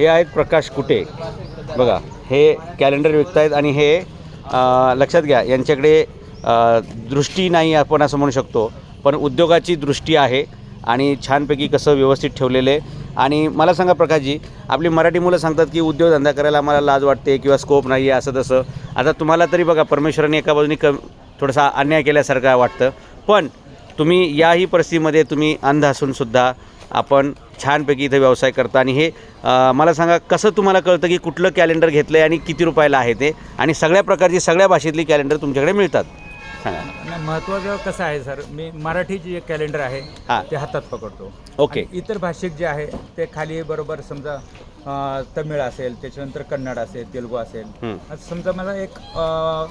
हे आहेत प्रकाश कुटे. बघा हे कॅलेंडर विकत आहेत आणि हे लक्षात घ्या यांच्याकडे दृष्टी नाही आपण असं म्हणू शकतो. पण उद्योगाची दृष्टी आहे आणि छानपैकी कसं व्यवस्थित ठेवलेले आणि मला सांगा प्रकाशजी आपली मराठी मुलं सांगतात की उद्योगधंदा करायला आम्हाला लाज वाटते किंवा स्कोप नाही आहे असं तसं. आता तुम्हाला तरी बघा परमेश्वराने एका बाजूने क थोडासा अन्याय केल्यासारखं वाटतं. पण तुम्ही याही परिस्थितीमध्ये तुम्ही अंध असूनसुद्धा आपण छानपैकी इथं व्यवसाय करता आणि हे मला सांगा कसं तुम्हाला कळतं की कुठलं कॅलेंडर घेतलं आहे आणि किती रुपयाला आहे ते आणि सगळ्या प्रकारची सगळ्या भाषेतली कॅलेंडर तुमच्याकडे मिळतात सांगा नाही, महत्त्वाचं कसं आहे सर मी मराठी जे कॅलेंडर आहे हां. ते हातात पकडतो ओके. आणि इतर भाषिक जे आहे ते खाली बरोबर समजा अं, तमिळ असेल त्याच्यानंतर कन्नड असेल तेलुगू असेल हं. असं समजा मला एक अं,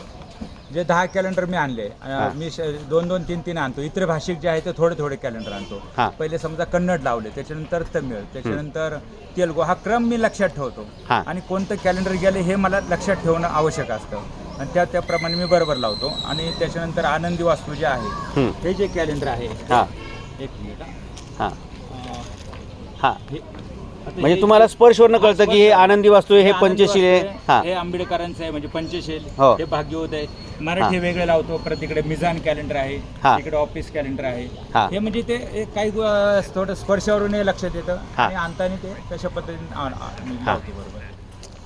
जे दहा कॅलेंडर मी आणले अं. मी श- दोन दोन तीन तीन आणतो इतर भाषिक जे आहे ते थोडे थोडे कॅलेंडर आणतो. पहिले समजा कन्नड लावले त्याच्यानंतर तमिळ त्याच्यानंतर तेलुगू हा क्रम मी लक्षात ठेवतो हां. आणि कोणतं कॅलेंडर गेले हे मला लक्षात ठेवणं आवश्यक असतं आणि त्या त्याप्रमाणे मी बरोबर लावतो आणि त्याच्यानंतर आनंदी वास्तू जे आहे हं. हे जे कॅलेंडर आहे हां एक मिनिट हा. हां अं, हां हे- म्हणजे तुम्हाला स्पर्शवरनं कळतं की हे आनंदी वास्तू आहे हे पंचशील आहे हां हे आंबेडकरांचं आहे म्हणजे पंचशील हो. हे भाग्यवत आहे हां. मराठी वेगळे लावतो परत मिजान कॅलेंडर आहे. इकडे ऑफिस कॅलेंडर आहे हां. हे म्हणजे ते एक काही अं, थोडं स्पर्शावरून हे लक्षात येतं हां. आणि आणताना ते तशा पद्धतीने आ- आ- मी. लावतो बरोबर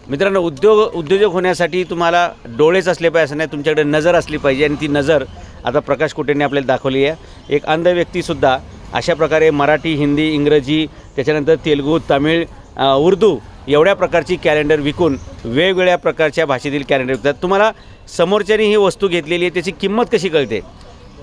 मित्रांनो उद्योग उद्योजक होण्यासाठी तुम्हाला डोळेच असले पाहिजे असं नाही तुमच्याकडे नजर असली पाहिजे आणि ती नजर आता प्रकाश कुटेने आपल्याला दाखवली आहे एक अंध व्यक्तीसुद्धा अशा प्रकारे मराठी हिंदी इंग्रजी त्याच्यानंतर तेलुगू तमिळ उर्दू एवढ्या प्रकारची कॅलेंडर विकून वेगवेगळ्या प्रकारच्या भाषेतील कॅलेंडर विकतात. तुम्हाला समोरच्यानी ही वस्तू घेतलेली आहे त्याची किंमत कशी कळते?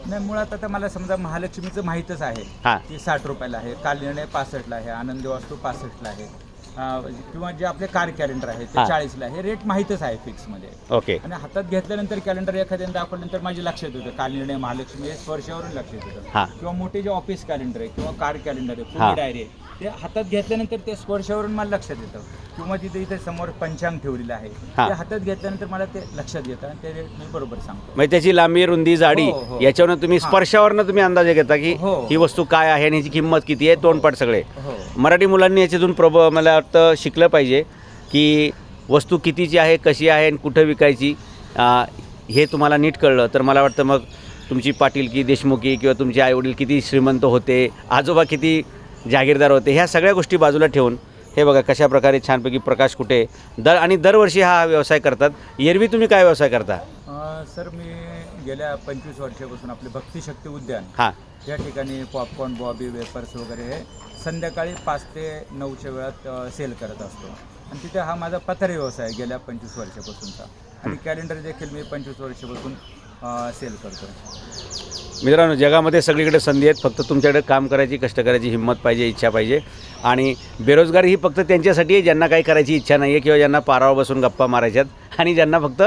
नाही मुळात आता मला समजा महालक्ष्मीचं माहीतच आहे. हां. ती साठ रुपयाला आहे कालनिर्णय पासष्टला आहे आनंदी वास्तू पासष्टला आहे. किंवा जे आपले कार कॅलेंडर आहे ते. चाळीसला हे रेट माहीतच आहे फिक्समध्ये ओके आणि हातात घेतल्यानंतर कॅलेंडर एखाद्याने दाखवल्यानंतर माझे लक्षात येतं कालनिर्णय महालक्ष्मी हे स्पर्शावरून लक्षात येतं किंवा मोठे जे ऑफिस कॅलेंडर आहे किंवा कार कॅलेंडर आहे. पुणे डायरी आहे ते हातात घेतल्यानंतर ते स्पर्शावरून मला लक्षात येतं किंवा तिथे इथे समोर पंचांग ठेवलेलं आहे. ते हातात घेतल्यानंतर मला ते लक्षात येतं आणि ते रेट मी बरोबर सांगतो म्हणजे त्याची लांबी रुंदी जाडी हो, हो. याच्यावरनं तुम्ही. स्पर्शावरनं तुम्ही अंदाजे घेता की हो. ही वस्तू काय आहे आणि याची किंमत किती आहे तोंडपाठ सगळे मराठी मुलांनी याच्यातून प्रब मला वाटतं शिकलं पाहिजे की वस्तू कितीची आहे कशी आहे आणि कुठं विकायची. हे तुम्हाला नीट कळलं तर मला वाटतं मग तुमची पाटीलकी देशमुखी किंवा तुमचे आईवडील किती श्रीमंत होते आजोबा किती जागीरदार होते ह्या सगळ्या गोष्टी बाजूला ठेवून हे बघा कशा प्रकारे छानपैकी प्रकाश कुठे दर आणि दरवर्षी हा व्यवसाय करतात. एरवी तुम्ही काय व्यवसाय करता? सर मी गेल्या पंचवीस वर्षापासून आपले भक्तिशक्ती उद्यान हां. या ठिकाणी पॉपकॉर्न बॉबी वेपर्स वगैरे हे संध्याकाळी पाच ते नऊच्या वेळात सेल करत असतो. आणि तिथे हा माझा पथारी व्यवसाय आहे गेल्या पंचवीस वर्षापासूनचा. आणि कॅलेंडर देखील मी पंचवीस वर्षापासून सेल करतो. मित्रांनो जगामध्ये सगळीकडे संधी आहेत. फक्त तुमच्याकडे काम करायची कष्ट करायची हिंमत पाहिजे इच्छा पाहिजे. आणि बेरोजगारी ही फक्त त्यांच्यासाठी आहे ज्यांना काही करायची इच्छा नाही आहे किंवा ज्यांना पारावर बसून गप्पा मारायच्यात. आणि ज्यांना फक्त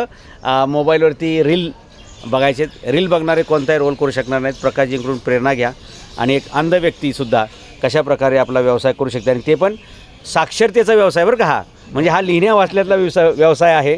मोबाईलवरती रील बघायचे रील बघणारे कोणताही रोल करू शकणार नाहीत. प्रकाशजींकडून प्रेरणा घ्या. आणि एक अंध व्यक्तीसुद्धा कशा प्रकारे आपला व्यवसाय करू शकते आणि ते पण साक्षरतेचा व्यवसाय बरं का हा. म्हणजे हा लिहिण्या वाचल्यातला व्यवसाय व्यवसाय आहे.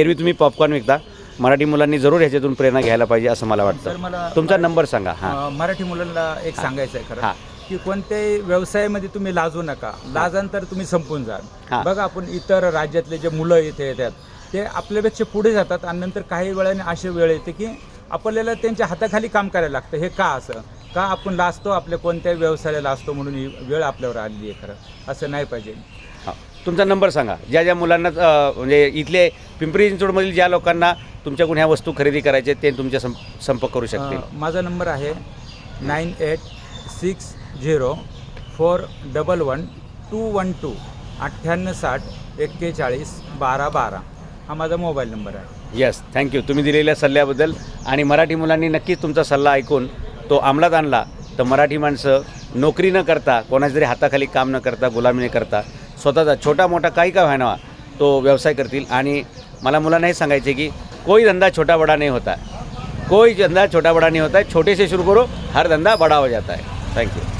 एरवी तुम्ही पॉपकॉर्न विकता. मराठी मुलांनी जरूर ह्याच्यातून प्रेरणा घ्यायला पाहिजे असं मला वाटतं. तुमचा नंबर सांगा. हां. मराठी मुलांना एक सांगायचं आहे. खरं. की कोणत्याही व्यवसायामध्ये तुम्ही लाजू नका. लाजानंतर तुम्ही संपून. जाल. बघा आपण इतर राज्यातले जे मुलं इथे येतात ते आपल्यापेक्षा पुढे जातात आणि नंतर काही वेळाने अशी वेळ येते की आपल्याला त्यांच्या हाताखाली काम करायला लागतं. हे का असं? का आपण लाजतो आपल्या कोणत्याही व्यवसायाला लाजतो म्हणून ही वेळ आपल्यावर आलेली आहे खरं? असं नाही पाहिजे. हां. तुमचा नंबर सांगा. ज्या ज्या मुलांना अ, म्हणजे इथले पिंपरी चिंचवडमधील ज्या लोकांना तुमच्याकडून ह्या वस्तू खरेदी करायच्या आहेत, ते तुमच्या सं संपर्क करू शकतील. अ, माझा नंबर आहे nine eight six zero four double one two one two अठ्ठ्याण्णव साठ एक्केचाळीस बारा बारा. हा माझा मोबाईल नंबर आहे. येस थँक्यू तुम्ही दिलेल्या सल्ल्याबद्दल आणि मराठी मुलांनी नक्कीच तुमचा सल्ला ऐकून तो अंमलात आणला तर मराठी माणसं नोकरी न करता कोणाच्या तरी हाताखाली काम न करता गुलामी न करता स्वतःचा छोटा मोठा काही का व्हायना तो व्यवसाय करतील. आणि मला मुलांना हे सांगायचे की कोई धंदा छोटा बडा नाही होता. कोई धंदा छोटा बडा नाही होता. है छोटे से शुरू करो हर धंदा बड़ा हो जाता है. थँक्यू